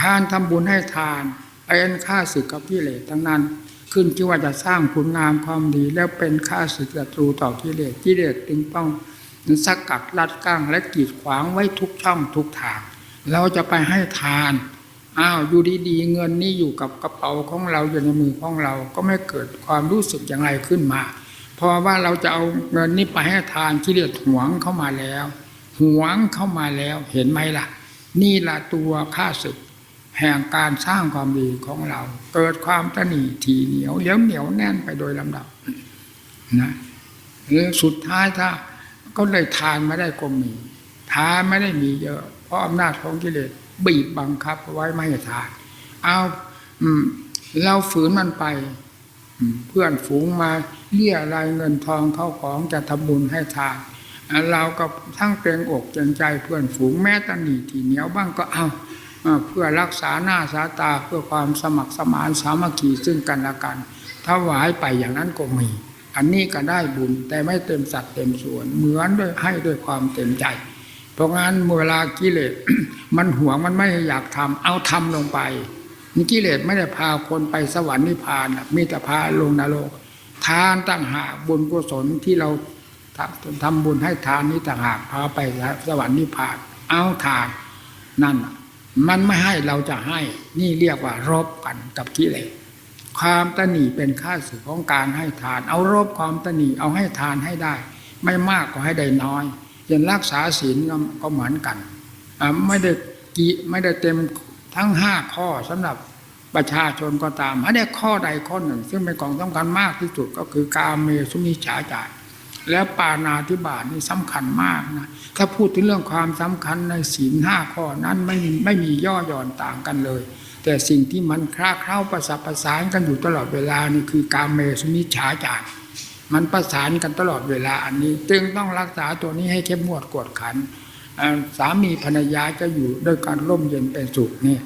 การทำบุญให้ทานเป็นค่าศึกกับกิเลสทั้งนั้น ขึ้นชื่อว่าจะสร้างคุณงามความดี แล้วเป็นค่าศึกศัตรูต่อกิเลสกิเลสจึงต้องสกัดลัดกั้งและกีดขวางไว้ทุกช่องทุกทาง เราจะไปให้ทานอ้าวอยู่ดีๆเงินนี่อยู่กับกระเป๋าของเราอยู่ในมือของเราก็ไม่เกิดความรู้สึกอย่างไรขึ้นมาเพราะว่าเราจะเอาเงินนี้ไปให้ทานกิเลสหวงเข้ามาแล้ว หวงเข้ามาแล้วเห็นไหมล่ะ นี่ละตัวค่าศึก แห่งการสร้างความดีของเรา เกิดความตนีทีเหนียวเลี้ยวเหนียวแน่นไปโดยลำดับนะหรือสุดท้ายถ้าก็เลยทานไม่ได้ก็มีทานไม่ได้มีเยอะ เพราะอำนาจของกิเลสบีบบังคับไว้ไม่ให้ทาน เอาอเราฝืนมันไป เพื่อนฝูงมาเรียรายเงินทองเข้าของจะทำบุญให้ทานเราก็ทั้งเกรงอกเกรงใจเพื่อนฝูงแม้ตนหนีทีเหนียวบ้างก็เอา เพื่อรักษาหน้าสาตาเพื่อความสมัครสมานสามัคคีซึ่งกันและกันถวายไปอย่างนั้นก็มี อันนี้ก็ได้บุญแต่ไม่เต็มสัดเต็มส่วน เหมือนด้วยให้ด้วยความเต็มใจ เพราะงั้นเวลากิเลสมันหวงมันไม่อยากทำเอาทำลงไปกิเลสไม่ได้พาคนไปสวรรค์นิพพานนะมีแต่พาลงนรกทานต่างหากบุญกุศลที่เราทำทำบุญให้ทานนี้ต่างหากพาไปสวรรค์นิพพาน เอาทานนั่นนะ มันไม่ให้เราจะให้ นี่เรียกว่ารบกันกับกิเลสความตนีเป็นค่าสึกของการให้ทาน เอารบความตนีเอาให้ทานให้ได้ ไม่มากก็ให้ได้น้อยอย่างรักษาศีลก็เหมือนกันไม่ได้กีไม่ได้เต็มทั้งห้าข้อสำหรับประชาชนก็ตามให้ได้ข้อใดข้อหนึ่ง ซึ่งเป็นของสำคัญมากที่สุดก็คือการเมสุมิจฉาจาร แล้วปานาธิบาตนี่สำคัญมากนะถ้าพูดถึงเรื่องความสำคัญในศีลห้าข้อนั้นไม่มีไม่มีย่อหย่อนต่างกันเลย แต่สิ่งที่มันคล้าเคล้าประสับประสานกันอยู่ตลอดเวลานี่คือการเมสุมิฉาจารมันประสานกันตลอดเวลาอันนี้ จึงต้องรักษาตัวนี้ให้เข้มงวดกวดขันสามีภรรยาจะอยู่ด้วยการร่มเย็นเป็นสุขนี่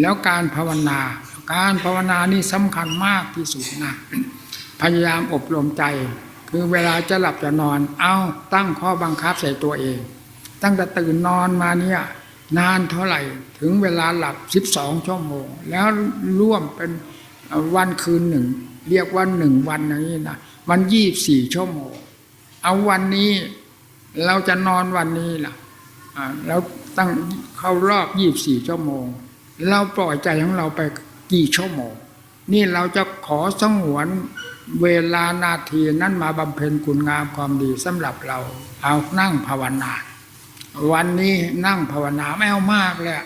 แล้วการภาวนา การภาวนานี่สำคัญมากที่สุดนะพยายามอบรมใจ คือเวลาจะหลับจะนอน เอาตั้งข้อบังคับใส่ตัวเอง ตั้งแต่ตื่นนอนมาเนี่ยนานเท่าไหร่ถึงเวลาหลับ12ชั่วโมง แล้วร่วมเป็นวันคืนหนึ่ง เรียกว่าหนึ่งวันอย่างนี้นะวันยี่สี่ชั่วโมง เอาวันนี้เราจะนอนวันนี้ล่ะแล้วตั้งเข้ารอบยี่สี่ชั่วโมง เราปล่อยใจของเราไปกี่ชั่วโมง นี่เราจะขอสงวนเวลานาทีนั้นมาบำเพ็ญคุณงามความดีสำหรับเรา เอานั่งภาวนา วันนี้นั่งภาวนาไม่เอามากเลย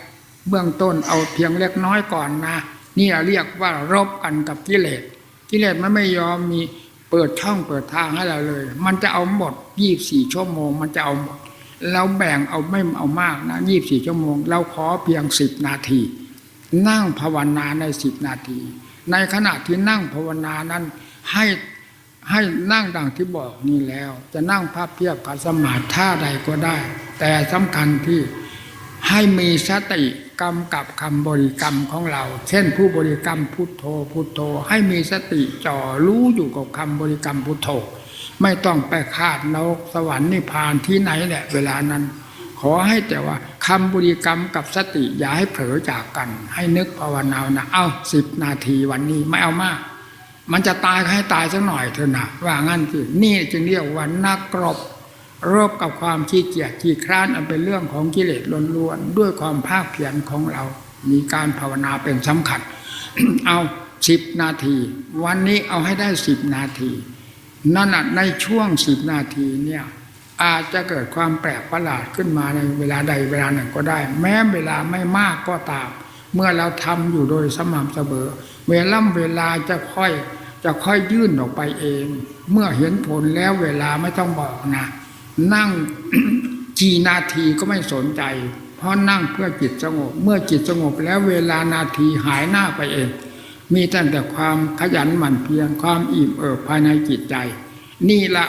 เบื้องต้นเอาเพียงเล็กน้อยก่อนนะนี่เรียกว่ารบกันกับกิเลสกิเลสมันไม่ยอมมีเปิดช่องเปิดทางให้เราเลย มันจะเอาหมดยี่บสี่ชั่วโมง มันจะเอาหมด เราแบ่งเอาไม่เอามากนะยี่บสี่ชั่วโมง เราขอเพียงสิบนาที นั่งภาวนาในสิบนาที ในขณะที่นั่งภาวนานั้นให้ให้นั่งดังที่บอกนี่แล้ว จะนั่งภาพเพียบกับสมาธิท่าใดก็ได้ แต่สำคัญที่ให้มีสติกำกับคำบริกรรมของเรา เช่นผู้บริกรรมพุทโธพุทโธ ให้มีสติจ่อรู้อยู่กับคำบริกรรมพุทโธ ไม่ต้องไปคาดนกสวรรค์นิพพานที่ไหนแหละเวลานั้น ขอให้แต่ว่า คำบริกรรมกับสติอย่าให้เผลอจากกัน ให้นึกภาวนานะเอาสิบนาทีวันนี้ไม่เอามาก มันจะตายก็ให้ตายสักหน่อยเถอะนะว่างั้นสินี่จึงเรียกว่านักกรบรบกับความขี้เกียจขี้คร้านอันเป็นเรื่องของกิเลสล้วนๆด้วยความภาคเพียรของเรา มีการภาวนาเป็นสำคัญ เอาสิบนาที วันนี้เอาให้ได้สิบนาที นั่นในช่วงสิบนาทีเนี่ย อาจจะเกิดความแปลกประหลาดขึ้นมาในเวลาใดเวลาหนึ่งก็ได้ แม้เวลาไม่มากก็ตาม เมื่อเราทำอยู่โดยสม่ำเสมอเวลาเวลาจะค่อยจะค่อยยื่นออกไปเอง เมื่อเห็นผลแล้วเวลาไม่ต้องบอกนะ นั่งกี่นาทีก็ไม่สนใจ เพราะนั่งเพื่อจิตสงบ เมื่อจิตสงบแล้วเวลานาทีหายหน้าไปเอง มีตั้งแต่ความขยันหมั่นเพียรความอิ่มเอิบภายในจิตใจ นี่ละ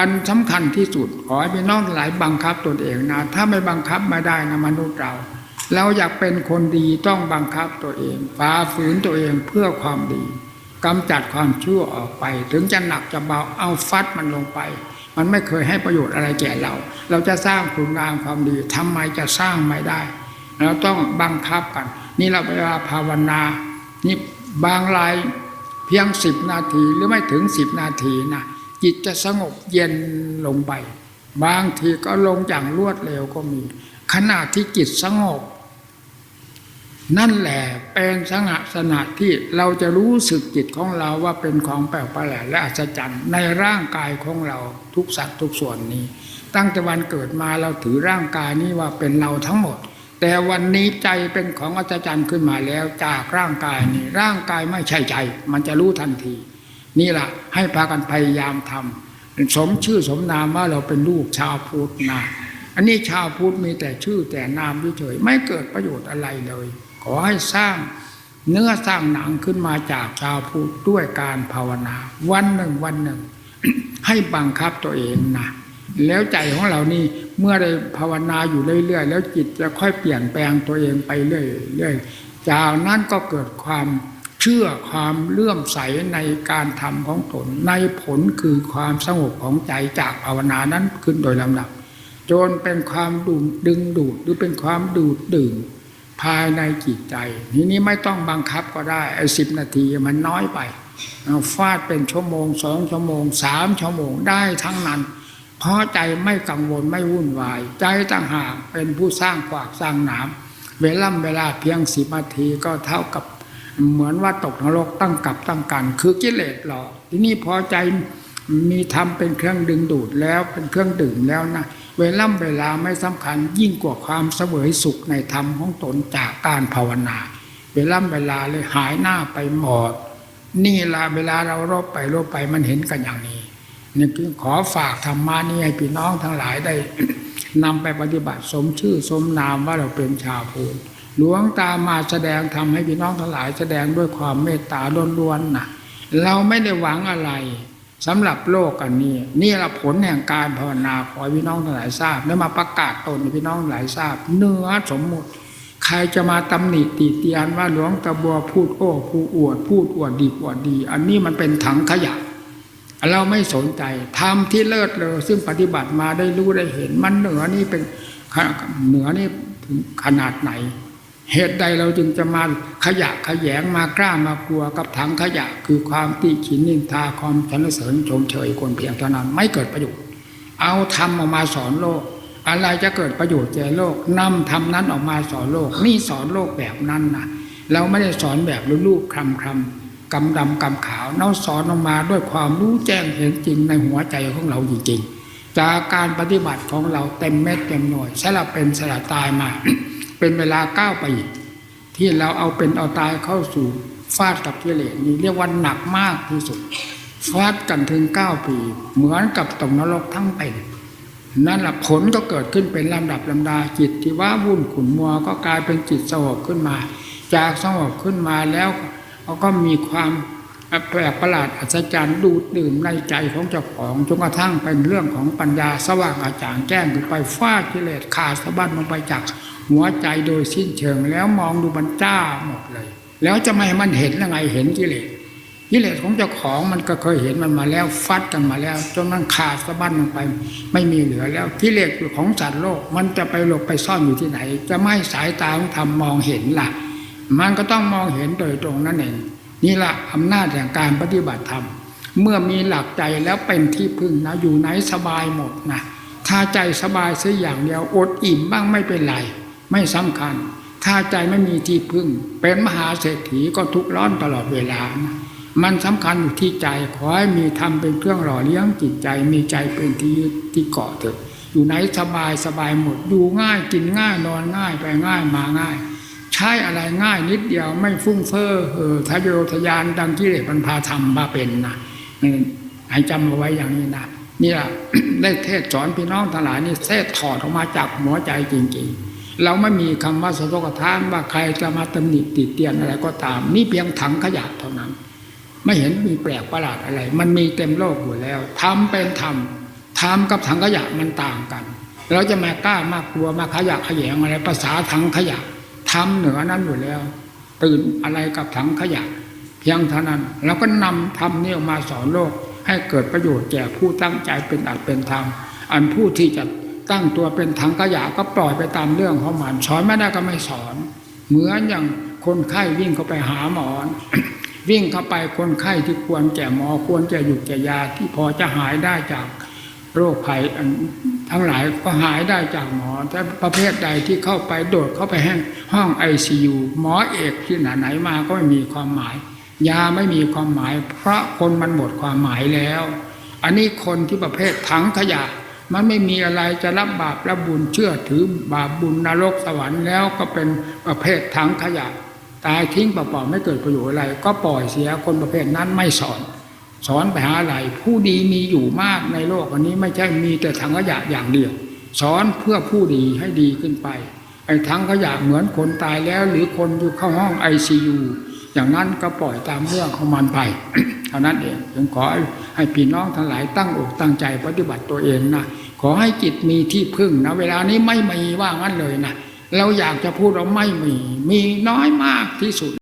อันสำคัญที่สุดขอให้พี่น้องหลายบังคับตนเองนะ ถ้าไม่บังคับไม่ได้นะมนุษย์เรา เราอยากเป็นคนดีต้องบังคับตัวเองฝ่าฝืนตัวเองเพื่อความดีกำจัดความชั่วออกไป ถึงจะหนักจะเบาเอาฟัดมันลงไป มันไม่เคยให้ประโยชน์อะไรแก่เรา เราจะสร้างคุณงามความดีทำไมจะสร้างไม่ได้เราต้องบังคับกัน นี่เราเวลาภาวนา นี่บางรายเพียงสิบนาทีหรือไม่ถึงสิบนาทีนะ จิตจะสงบเย็นลงไป บางทีก็ลงอย่างรวดเร็วก็มี ขณะที่จิตสงบ นั่นแหละเป็นสงสนะที่เราจะรู้สึกจิตของเราว่าเป็นของแปลกประหลาดและอัศจรรย์ในร่างกายของเราทุกสัตว์ทุกส่วนนี้ ตั้งแต่วันเกิดมาเราถือร่างกายนี้ว่าเป็นเราทั้งหมดแต่วันนี้ใจเป็นของอัศจรรย์ขึ้นมาแล้วจากร่างกายนี้ร่างกายไม่ใช่ใจ มันจะรู้ทันที นี่แหละให้พากันพยายามทำสมชื่อสมนามว่าเราเป็นลูกชาวพุทธนะอันนี้ชาวพุทธมีแต่ชื่อแต่นามเฉยไม่เกิดประโยชน์อะไรเลย ขอให้สร้างเนื้อสร้างหนังขึ้นมาจากชาวพุทธด้วยการภาวนา วันหนึ่งวันหนึ่ง ให้บังคับตัวเองนะแล้วใจของเรานี่เมื่อได้ภาวนาอยู่เรื่อยๆ แล้วจิตจะค่อยเปลี่ยนแปลงตัวเองไปเรื่อยๆจากนั้นก็เกิดความ เชื่อความเลื่อมใสในการทำของตน ในผลคือความสงบของใจจากภาวนานั้นขึ้นโดยลำดับจนเป็นความดูดดึงดูดหรือเป็นความดูดดื่มภายในจิตใจ ทีนี้ไม่ต้องบังคับก็ได้ไอ้สิบนาทีมันน้อยไปฟาดเป็นชั่วโมงสองชั่วโมงสามชั่วโมงได้ทั้งนั้น เพราะใจไม่กังวลไม่วุ่นวาย ใจต่างหากเป็นผู้สร้างขวากสร้างหนามเวลาเวลาเพียงสิบนาทีก็เท่ากับ เหมือนว่าตกนรกตั้งกับตั้งกันคือกิเลสหลอกที่นี้พอใจมีธรรมเป็นเครื่องดึงดูดแล้วเป็นเครื่องดื่มแล้วนะเวลาเวลาไม่สำคัญยิ่งกว่าความเสวยสุขในธรรมของตนจากการภาวนา เวลาเวลาเลยหายหน้าไปหมดนี่ละเวลาเรารบไปรบไปมันเห็นกันอย่างนี้นี่คือขอฝากธรรมานี่ให้พี่น้องทั้งหลายได้นำไปปฏิบัติสมชื่อสมนามว่าเราเป็นชาวพุทธ หลวงตามาแสดงทำให้พี่น้องทั้งหลายแสดงด้วยความเมตตาล้วนๆนะเราไม่ได้หวังอะไรสำหรับโลกอันนี้ นี่ละผลแห่งการภาวนาขอพี่น้องทั้งหลายทราบแล้วมาประกาศตนให้พี่น้องหลายทราบ เนื้อสมมุติ ใครจะมาตำหนิติเตียนว่าหลวงตาบัวพูดโอ้ผู้อวด พูดอวดดีอวดดี อันนี้มันเป็นถังขยะ เราไม่สนใจทำที่เลิศเลอซึ่งปฏิบัติมาได้รู้ได้เห็นมันเหนือนี่เป็นเหนือนี่ขนาดไหน เหตุใดเราจึงจะมาขยะขยงมากล้ามากลัวกับถังขยะ คือความติฉินนินทาความสรรเสริญชมเชยคนเพียงเท่านั้นไม่เกิดประโยชน์เอาทำออกมาสอนโลก อะไรจะเกิดประโยชน์แก่โลกนำทำนั้นออกมาสอนโลกนี่สอนโลกแบบนั้นนะเราไม่ได้สอนแบบลูกคลำคลำกำดำกำขาวเราสอนออกมาด้วยความรู้แจ้งเห็นจริงในหัวใจของเราจริงๆจากการปฏิบัติของเราเต็มเม็ดเต็มหน่วยสลับเป็นสลับตายมา เป็นเวลาเก้าปีที่เราเอาเป็นเอาตายเข้าสู่ฟาดกับกิเลสนี่เรียกว่าหนักมากที่สุดฟาดกันถึงเก้าปี เหมือนกับตกนรกทั้งเป็นนั่นแหละผลก็เกิดขึ้นเป็นลำดับลำดาจิตที่ว่าวุ่นขุนมัวก็กลายเป็นจิตสงบขึ้นมา จากสงบขึ้นมาแล้วเขาก็มีความแปลกประหลาดอัศจรรย์ดูดดื่มในใจของเจ้าของจนกระทั่งเป็นเรื่องของปัญญาสว่างอาจารย์แจ้งขึ้นไปฟาดกิเลสขาดสะบั้นลงไปจาก หัวใจโดยสิ้นเชิงแล้วมองดูบรรจ้าหมดเลย แล้วจะไม่มันเห็นยังไงเห็นกิเลสกิเลสของเจ้าของมันก็เคยเห็นมันมาแล้วฟัดกันมาแล้ว จนมันขาดสะบั้นลงไป ไม่มีเหลือแล้วกิเลสของสัตว์โลก มันจะไปหลบไปซ่อนอยู่ที่ไหน จะไม่สายตาของธรรมมองเห็นล่ะ มันก็ต้องมองเห็นโดยตรงนั่นเองนี่ละอำนาจแห่งการปฏิบัติธรรมเมื่อมีหลักใจแล้วเป็นที่พึ่งนะอยู่ไหนสบายหมดนะถ้าใจสบายเสียอย่างเดียวอดอิ่มบ้างไม่เป็นไร ไม่สำคัญ ถ้าใจไม่มีที่พึ่ง เป็นมหาเศรษฐีก็ทุกร้อนตลอดเวลานะมันสำคัญอยู่ที่ใจขอให้มีธรรมเป็นเครื่องหล่อเลี้ยงจิตใจ มีใจเป็นที่ยึดที่เกาะเถอะ อยู่ไหนสบายสบายหมดดูง่ายกินง่ายนอนง่ายไปง่ายมาง่าย ใช้อะไรง่ายนิดเดียวไม่ฟุ้งเฟ้อเออทะเยอทะยานดังที่เรมันพาทำมาเป็นนะให้จำเอาไว้อย่างนี้นะนี่แหละได้เทศสอนพี่น้องทั้งหลายนี่เทศถอดออกมาจากหัวใจจริง ๆ เราไม่มีคำว่าสะทกทานว่าใครจะมาตำหนิติเตียนอะไรก็ตาม นี่เพียงถังขยะเท่านั้น ไม่เห็นมีแปลกประหลาดอะไร มันมีเต็มโลกอยู่แล้วทำเป็นธรรมทำกับถังขยะมันต่างกัน เราจะมากล้ามากกลัวมาขยะขยงอะไรภาษาถังขยะทำเหนือนั้นอยู่แล้ว ตื่นอะไรกับถังขยะ เพียงเท่านั้นเราก็นำธรรมนี้ออกมาสอนโลก ให้เกิดประโยชน์แก่ผู้ตั้งใจเป็นอัตเป็นธรรมอันผู้ที่จะ ตั้งตัวเป็นถังขยะก็ปล่อยไปตามเรื่องของมันสอนไม่ได้ก็ไม่สอน เหมือนอย่างคนไข้วิ่งเข้าไปหาหมอวิ่งเข้าไปคนไข้ที่ควรแก่หมอควรจะหยุดแก่ยาที่พอจะหายได้จากโรคภัยอันทั้งหลายก็หายได้จากหมอแต่ประเภทใดที่เข้าไปโดดเข้าไปแห้งห้องไอซียูหมอเอกที่ไหนไหนมาก็ไม่มีความหมาย ยาไม่มีความหมาย เพราะคนมันหมดความหมายแล้ว อันนี้คนที่ประเภทถังขยะ มันไม่มีอะไรจะรับบาปรับบุญเชื่อถือบาปบุญนรกสวรรค์แล้วก็เป็นประเภทถังขยะตายทิ้งเปล่าๆไม่เกิดประโยชน์อะไร ก็ปล่อยเสียคนประเภทนั้นไม่สอน สอนไปหาอะไรผู้ดีมีอยู่มากในโลกอันนี้ไม่ใช่มีแต่ถังขยะอย่างเดียว สอนเพื่อผู้ดีให้ดีขึ้นไปไอ้ถังขยะเหมือนคนตายแล้ว หรือคนอยู่เข้าห้องไอซียูอย่างนั้นก็ปล่อยตามเรื่องของมันไปเท่านั้นเองจึงขอให้พี่น้องทั้งหลายตั้งอกตั้งใจปฏิบัติตัวเองนะ ขอให้จิตมีที่พึ่งนะเวลานี้ไม่มีว่างั้นเลยนะเราอยากจะพูดเราไม่มี มีน้อยมากที่สุด